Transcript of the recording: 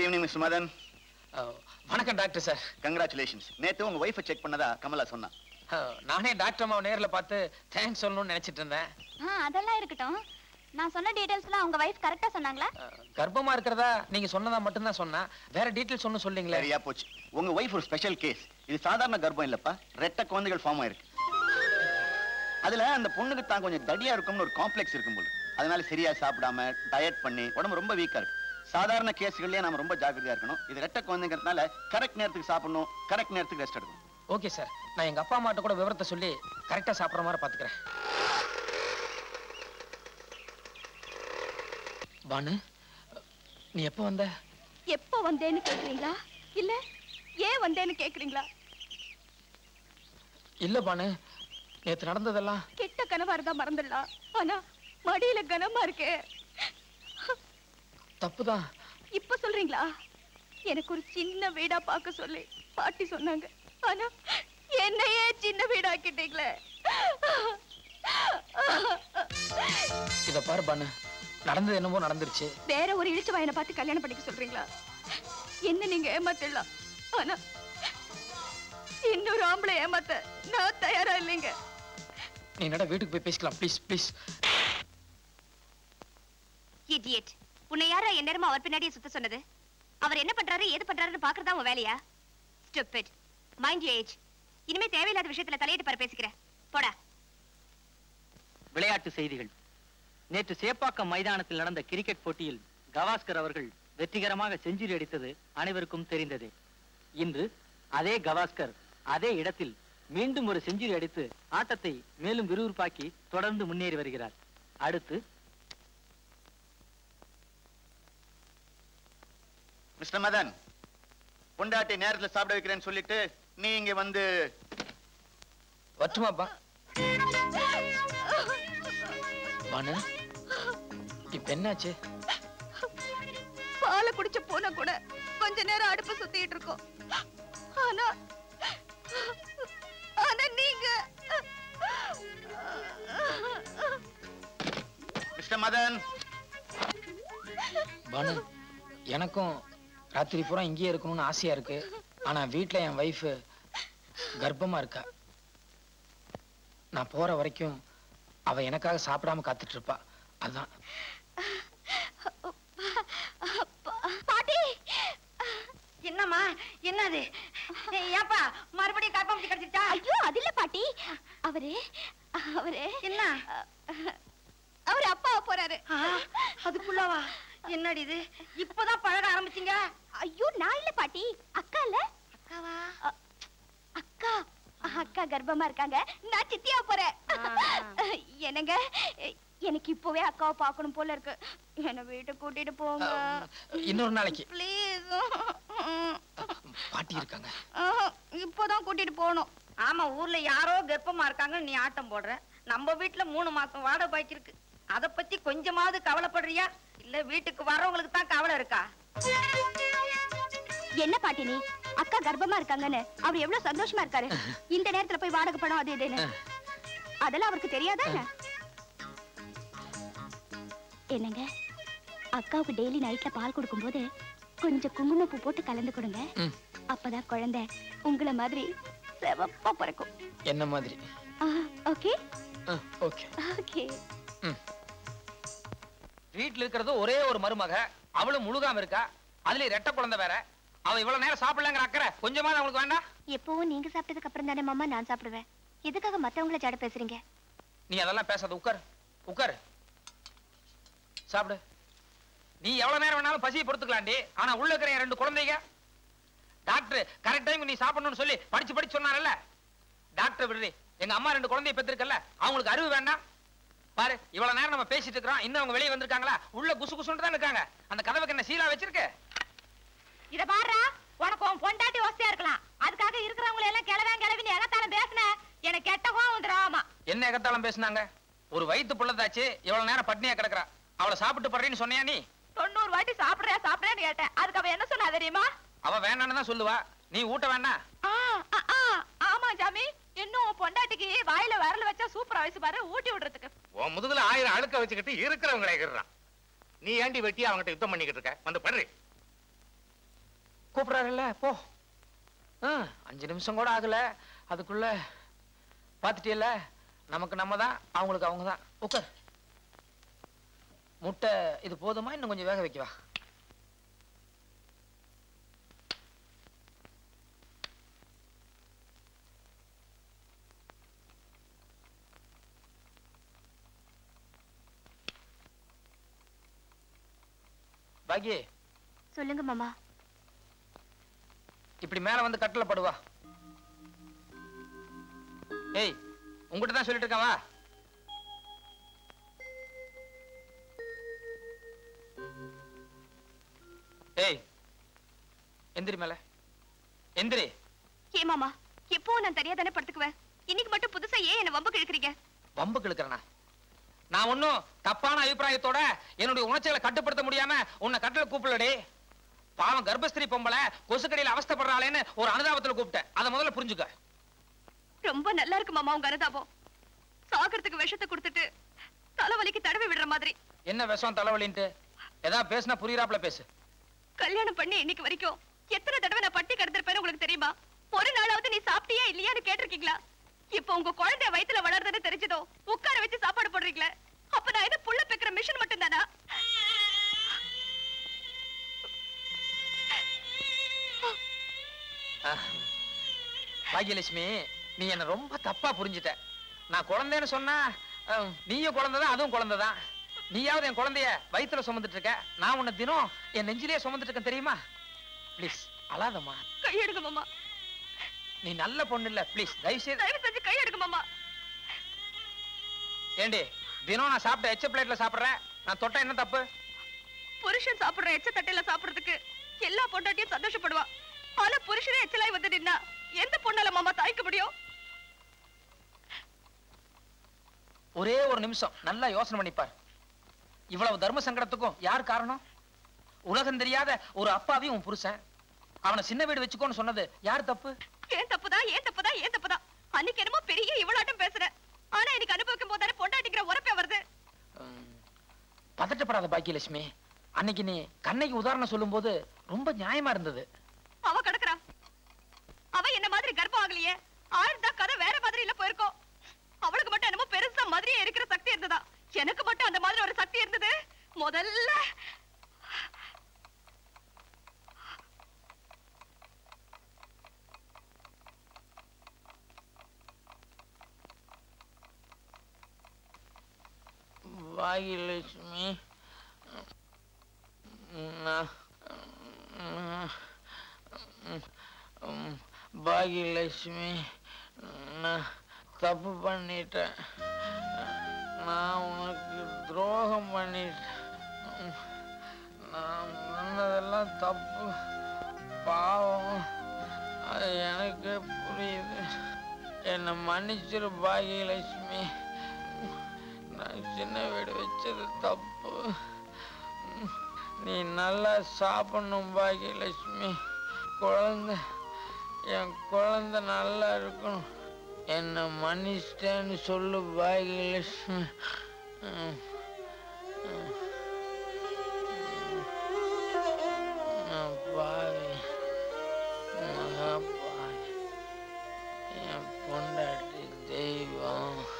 Good evening mister Madan வணக்கம் doctor sir congratulations நேத்து உங்க ஒய்ஃபை செக் பண்ணதா கமலா சொன்னா. அஹ், நானே டாக்டர் அம்மாவை நேர்ல பார்த்து தேங்க்ஸ் சொல்லணும்னு நினைச்சிட்டு இருந்தேன். ஆ அதெல்லாம் இருக்கட்டும். நான் சொன்ன டீடைல்ஸ்லாம் உங்க வைஃப் கரெக்டா சொன்னாங்களா? அஹ், கர்ப்பமா இருக்கிறதா நீங்க சொன்னதா மட்டும்தான் சொன்னா. வேற டீட்டெயில்ஸ் ஒன்றும் சொல்லிங்களே. சரியா போச்சு. உங்க ஒய்ஃப் ஒரு ஸ்பெஷல் கேஸ் இது சாதாரண கர்ப்பம் இல்லப்பா. ரெட்ட குழந்தைகள் ஃபார்ம் ஆயிருக்கு. அதுல அந்த பொண்ணுக்கு தான் கொஞ்சம் தடியா இருக்கும்னு ஒரு காம்ப்ளெக்ஸ் இருக்கும் போல அதனால சரியா சாப்பிடாம டயட் பண்ணி உடம்பு ரொம்ப வீக்கா இருக்கு. சாதாரண கேஸ்கள்லயே நாம ரொம்ப ஜாக்கிரதையா இருக்கணும். இது ரெட்ட குழந்தைங்கிறதுனால கரெக்ட் நேரத்துக்கு சாப்பிடணும் கரெக்ட் நேரத்துக்கு ரெஸ்ட் எடுக்கணும். ஓகே சார் நான் எங்க அப்பா அம்மாட்ட கூட விவரத்தை சொல்லி கரெக்டா சாப்பிடுற மாதிரி பாத்துக்கிறேன். பானு நீ எப்போ வந்த? எப்போ வந்தேன்னு கேக்குறீங்களா? இல்ல ஏன் வந்தேன்னு கேக்குறீங்களா? இல்ல பானு நேத்து நடந்ததெல்லாம் கெட்ட கனவா இருந்தா மறந்துடலாம். ஆனா மடியில கனமா இருக்கே. தப்புதான் இப்ப சொல்றீங்களா? எனக்கு ஒரு சின்ன வீடா பார்க்க சொல்லி பாட்டி சொன்னாங்க. ஆனா என்னையே சின்ன வீடாக்கிட்டீங்களே. இத பாரு பானு. நடந்தது என்னமோ நடந்துருச்சு. வேற ஒரு இழிச்சு வாயனை பார்த்து கல்யாணம் பண்ணிக்க சொல்றீங்களா? என்ன நீங்க ஏமாத்திடலாம் ஆனா இன்னொரு ஆம்பளை ஏமாத்த நான் தயாரா இல்லைங்க. நீ என்னடா வீட்டுக்கு போய் பேசிக்கலாம். ப்ளீஸ் ப்ளீஸ் இடியட் உன்னை யாரா என் நேரமா அவர் பின்னாடியே சுத்த சொன்னது. அவர் என்ன பண்றாரு ஏது பண்றாருன்னு பாக்குறதா உன் வேலையா? ஸ்டூபிட் மைண்ட் யூ ஏஜ் இனிமே தேவையில்லாத விஷயத்துல தலையிட்டு பாரு பேசிக்கிறேன் போடா. விளையாட்டு செய்திகள். நேற்று சேப்பாக்கம் மைதானத்தில் நடந்த கிரிக்கெட் போட்டியில் கவாஸ்கர் அவர்கள் வெற்றிகரமாக செஞ்சுரி அடித்தது அனைவருக்கும் தெரிந்ததே. இன்று அதே கவாஸ்கர் அதே இடத்தில் மீண்டும் ஒரு செஞ்சுரி அடித்து ஆட்டத்தை மேலும் விறுவிறுப்பாக்கி தொடர்ந்து முன்னேறி வருகிறார். அடுத்து மிஸ்டர் மதன் பொண்டாட்டி நேரத்துல சாப்பிட வைக்கிறேன்னு சொல்லிட்டு நீ இங்க வந்து வட்டுமாப்பா பானு இப்ப என்னாச்சு? பாலை குடிச்ச போன கூட கொஞ்ச நேரம் அடுப்பு சுத்திட்டு இருக்கோம். ஆனா ஆனா நீங்க மிஸ்டர் மதன். பானு எனக்கும் ராத்திரி பூரா இங்கேயே இருக்கணும்னு ஆசையா இருக்கு. ஆனா வீட்ல என் வைஃப் கர்ப்பமா இருக்கா. நான் போற வரைக்கும் அவ எனக்காக சாப்பிடாம காத்துட்டு இருப்பா. அதான். பாட்டி! என்னம்மா என்னது? ஏப்பா மறுபடியும் கற்பம் கிடைச்சிட்டா ஐயோ அது இல்ல பாட்டி. அவரு அவரு. என்ன? அவரு அப்பா போறாரு. அதுக்குள்ளவா? என்னடி இது? இப்பதான் பழக ஆரம்பிச்சீங்க? ஐயோ நான் இல்ல பாட்டி. அக்கா இல்ல அக்காவா அக்கா. அக்கா கர்ப்பமா இருக்காங்க. நான் சித்தியா போறேன். என்னங்க? எனக்கு இப்பவே அக்காவை பார்க்கணும் போல இருக்கு. என்ன வீட்டுக்கு கூட்டிட்டு போங்க. இன்னொரு நாளைக்கு. ப்ளீஸ் பாட்டி இருக்காங்க. இப்போதான் கூட்டிட்டு போகணும். ஆமா ஊர்ல யாரோ கர்ப்பமா இருக்காங்க நீ ஆட்டம் போடுற. நம்ம வீட்டுல மூணு மாசம் வாடகை பாக்கி இருக்கு. அத பத்தி கொஞ்சமாவது கவலைப்படுறியா? இல்ல வீட்டுக்கு வர்றவங்களுக்கு தான் கவலை இருக்கா? என்ன பாட்டி நீ? அக்கா கர்ப்பமா இருக்காங்கன்னு அவர் எவ்வளவு சந்தோஷமா இருக்காரு. இந்த நேரத்துல போய் வாடகை பணம் அது இதுன்னு. அதெல்லாம் அவருக்கு தெரியாதா என்ன? என்னங்க? அக்காவுக்கு டெய்லி நைட்ல பால் கொடுக்கும்போது கொஞ்சம் குங்குமப்பூ போட்டு கலந்து கொடுங்க. அப்பதான் குழந்தை உங்களை மாதிரி சிவப்பா பிறக்கும். என்ன மாதிரி? ஓகே ஓகே ஓகே வீட்டுல இருக்கிறது ஒரே ஒரு மருமக. அவளும் முழுகாம இருக்கா. அதுல ரெட்ட குழந்தை வேற. அவ இவ்வளவு நேரம் சாப்பிடலங்கிற அக்கறை. கொஞ்சமா அவங்களுக்கு வேண்டாம்? எப்பவும் நீங்க சாப்பிட்டதுக்கு அப்புறம் தானே மாமா நான் சாப்பிடுவேன். எதுக்காக மத்தவங்கள ஜாட பேசுறீங்க? நீ அதெல்லாம் பேசாத உட்கார். உட்கார். சாப்பிடு. நீ எவ்வளவு நேரம் வேணாலும் பசியை பொறுத்துக்கலாண்டி. ஆனா உள்ள இருக்கிற ரெண்டு குழந்தைங்க டாக்டர் கரெக்ட் டைம் நீ சாப்பிடணும்னு சொல்லி படிச்சு படிச்சு சொன்னாரல்ல? டாக்டர் விடுறி எங்க அம்மா ரெண்டு குழந்தைய பெற்றிருக்கல அவங்களுக்கு அறிவு வேண்டாம்? பாரு இவ்வளவு நேரம் நம்ம பேசிட்டு இருக்கிறோம். இன்னும் அவங்க வெளியே வந்திருக்காங்களா? உள்ள குசு குசுன்னு தான் இருக்காங்க. அந்த கதவுக்கு என்ன சீலா வச்சிருக்கு? இத பாருடா உனக்கு உன் பொண்டாட்டி வசதியா இருக்கலாம். அதுக்காக இருக்கிறவங்களை எல்லாம் கிளவன் கிளவின்னு எகத்தாலும் பேசுன. எனக்கு கெட்ட கோவம் வந்துடும் என்ன எகத்தாலும் பேசுனாங்க? ஒரு வயித்து புள்ளதாச்சு இவ்வளவு நேரம் பட்னியா கிடக்குறா. அவளை சாப்பிட்டு படுறேன்னு சொன்னியா நீ? தொண்ணூறு வாட்டி சாப்பிடுறியா சாப்பிடுறேன்னு கேட்டேன். அதுக்கு அவ என்ன சொன்னா தெரியுமா? அவ வேணான்னு தான் சொல்லுவா. நீ ஊட்ட ஆ, ஆமா ஜாமி. இன்னும் பொண்டாட்டிக்கு வாயில வரல வச்சா சூப்பரா வயசு பாரு ஊட்டி விடுறதுக்கு. உன் முதுகுல ஆயிரம் அழுக்க வச்சுக்கிட்டு இருக்கிறவங்களை எகிறான் நீ ஏண்டி வெட்டி அவங்ககிட்ட யுத்தம் பண்ணிக்கிட்டு இருக்க? வந்து படுறி. கூப்பிடுறாருல்ல போ. ஆ, அஞ்சு நிமிஷம் கூட ஆகல. அதுக்குள்ள பார்த்துட்டியல்ல நமக்கு நம்ம தான் அவங்களுக்கு அவங்க தான் உட்கார். முட்டை இது போதுமா? இன்னும் கொஞ்சம் வேக வைக்கவா? பாக்கி சொல்லுங்க மாமா. இப்படி மேல வந்து கட்டில படுவா ஏய் உங்ககிட்ட தான் சொல்லிட்டு இருக்கேன் வா. ஏய் எந்திரி மேல. எந்திரி. ஏ மாமா எப்போ நான் தனியா தானே படுத்துக்குவேன்? இன்னைக்கு மட்டும் புதுசா ஏன் என்ன வம்பு கிழக்குறீங்க? வம்பு கிழக்கிறனா? நான் ஒன்னும் தப்பான அபிப்பிராயத்தோட என்னுடைய உணர்ச்சிகளை கட்டுப்படுத்த முடியாம உன்னை கட்டளை கூப்பிடலடி. பாவம் கர்ப்பஸ்திரி பொம்பளை கொசுக்கடியில அவஸ்தைப்படுறாளேன்னு ஒரு அனுதாபத்துல கூப்பிட்டேன். அதை முதல்ல புரிஞ்சுக்க. ரொம்ப நல்லா இருக்கு மாமா உங்க அனுதாபம். சாகறதுக்கு விஷத்தை கொடுத்துட்டு தலைவலிக்கு தடவி விடுற மாதிரி. என்ன விஷம் தலைவலின்ட்டு? ஏதாவது பேசினா புரியுறாப்புல பேசு. கல்யாணம் பண்ணி இன்னைக்கு வரைக்கும் எத்தனை தடவை நான் பட்டி கிடந்திருப்பேன்னு உங்களுக்கு தெரியுமா? ஒரு நாளாவது நீ சாப்பிட்டியா இல்லையான்னு கேட்டிருக்கீங்களா? இப்போ உங்க குழந்தை வயித்துல வளர்றதுன்னு தெரிஞ்சதோ? உட்கார வச்சு சாப்பாடு போடுறீங்களே? அப்ப நான் என்ன புள்ள பெக்கிற மிஷின் மட்டும் தானா. பாக்யலட்சுமி நீ என்ன ரொம்ப தப்பா புரிஞ்சுட்ட. நான் குழந்தைன்னு சொன்னா நீயும் குழந்தைதான் அதுவும் குழந்தைதான். நீயாவது என் குழந்தைய வயித்துல சுமந்துட்டு இருக்க. நான் உன்னை தினம் என் நெஞ்சிலேயே சுமந்துட்டு இருக்கேன் தெரியுமா? ப்ளீஸ் அழாதம்மா. கையெடுங்க மாமா. நீ நல்ல பொண்ணு இல்ல ப்ளீஸ் தயவு செய்து தயவு செஞ்சு கையெடுங்க மாமா. ஏண்டி தினம் நான் சாப்பிட்ட எச்ச பிளேட்ல சாப்பிடுறேன். நான் தொட்ட என்ன தப்பு? புருஷன் சாப்பிடுற எச்ச தட்டையில சாப்பிடுறதுக்கு எல்லா பொண்டாட்டியும் சந்தோஷப்படுவா. ஆனா புருஷனே எச்சலாய் வந்து நின்னா எந்த பொண்ணால மாமா தாய்க்க முடியும்? ஒரே ஒரு நிமிஷம் நல்லா யோசனை பண்ணிப்பார். இவ்வளவு தர்ம சங்கடத்துக்கும் யார் காரணம்? உலகம் தெரியாத ஒரு அப்பாவையும் உன் புருஷன். அவனை சின்ன வீடு வச்சுக்கோன்னு சொன்னது யார் தப்பு? ஏன் தப்புதான் ஏன் தப்புதான் ஏன் தப்புதான் அன்னைக்கு என்னமோ பெரிய இவ்வளாட்டம் பேசுற. ஆனா எனக்கு அனுபவிக்கும் போதானே பொண்டாட்டிக்கிற உரப்பே வருது. பதட்டப்படாத பாக்கியலட்சுமி. அன்னைக்கு நீ கண்ணைக்கு உதாரணம் சொல்லும்போது ரொம்ப நியாயமா இருந்தது. அவ கிடக்குறா. அவ என்ன மாதிரி கர்ப்பம் ஆகலையே? ஆயிருந்தா கதை வேற மாதிரி இல்ல போயிருக்கோம் அவளுக்கு மட்டும் என்னமோ பெருசா மாதிரியே இருக்கிற சக்தி இருந்ததா? எனக்கு மட்டும் அந்த மாதிரி ஒரு சக்தி இருந்தது? முதல்ல பாகியலட்சுமி நான் பாகியலட்சுமி நான் தப்பு பண்ணிட்டேன். நான் உனக்கு துரோகம் பண்ணிட்டேன். நான் பண்ணதெல்லாம் தப்பு. பாவம். அது எனக்கு புரியுது. என்னை மன்னிச்சிரு பாகியலட்சுமி நான் சின்ன வீடு வச்சது தப்பு. நீ நல்லா சாப்பிடணும் பாக்கியலட்சுமி. குழந்தை என் குழந்தை நல்லா இருக்கணும். என்னை மன்னிச்சிட்டேன்னு சொல்லு பாக்கியலட்சுமி. பாவி. மகா பாவி. என் பொண்டாட்டி தெய்வம்.